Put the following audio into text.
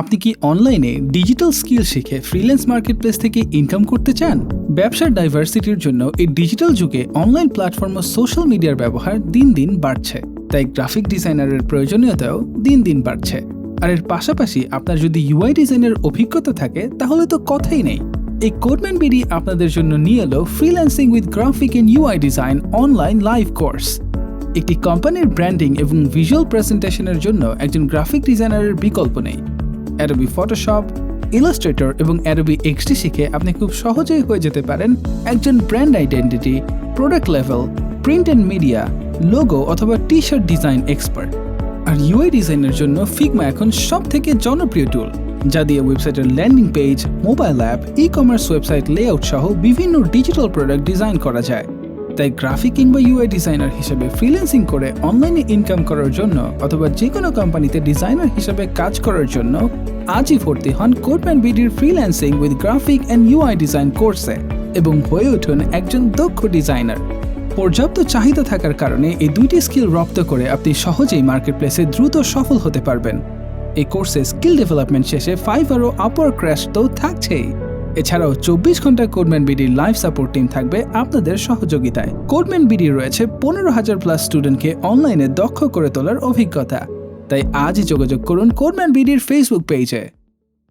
আপনি কি অনলাইনে ডিজিটাল স্কিল শিখে ফ্রিল্যান্স মার্কেটপ্লেস থেকে ইনকাম করতে চান? ব্যবসার ডাইভার্সিটির জন্য এই ডিজিটাল যুগে অনলাইন প্ল্যাটফর্ম ও সোশ্যাল মিডিয়ার ব্যবহার দিন দিন বাড়ছে। তাই গ্রাফিক ডিজাইনারের প্রয়োজনীয়তাও দিন দিন বাড়ছে। আর এর পাশাপাশি আপনার যদি ইউআই ডিজাইনের অভিজ্ঞতা থাকে, তাহলে তো কথাই নেই। এই কোডম্যান বিডি আপনাদের জন্য নিয়ে এলো freelancing with graphic and UI design online live course একটি কোম্পানির ব্র্যান্ডিং এবং ভিজুয়াল প্রেজেন্টেশনের জন্য একজন গ্রাফিক ডিজাইনারের বিকল্প নেই। অ্যাডোবি ফটোশপ ইলাস্ট্রেটর এবং অ্যাডোবি এক্সটি শিখে আপনি খুব সহজেই হয়ে যেতে পারেন একজন brand identity product level print and media logo অথবা টি শার্ট ডিজাইন এক্সপার্ট আর ইউআই ডিজাইনের জন্য ফিগমা এখন সব থেকে জনপ্রিয় টুল যা দিয়ে ওয়েবসাইটের landing page mobile app e commerce website layout সহ বিভিন্ন ডিজিটাল প্রোডাক্ট ডিজাইন করা যায়। তাই গ্রাফিক কিংবা ইউআই ডিজাইনার হিসেবে ফ্রিল্যান্সিং করে অনলাইনে ইনকাম করার জন্য অথবা যে কোনো কোম্পানিতে ডিজাইনার হিসেবে কাজ করার জন্য আজই ভর্তি হন Codeman বিডির freelancing with graphic and UI design কোর্সে এবং হয়ে উঠুন একজন দক্ষ ডিজাইনার পর্যাপ্ত চাহিদা থাকার কারণে এই দুইটি স্কিল রপ্ত করে আপনি সহজেই মার্কেটপ্লেসে দ্রুত সফল হতে পারবেন। এই কোর্সে স্কিল ডেভেলপমেন্ট শেষে ফাইভ আরও আপার ক্র্যাশ তো থাকছেই। এছাড়াও চব্বিশ ঘণ্টা কোডম্যান বিডির লাইফ সাপোর্ট টিম থাকবে আপনাদের সহযোগিতায়। কোডম্যান বিডি রয়েছে পনেরো হাজার প্লাস স্টুডেন্টকে অনলাইনে দক্ষ করে তোলার অভিজ্ঞতা। তাই আজই যোগাযোগ করুন কোডম্যান বিডির ফেসবুক পেজে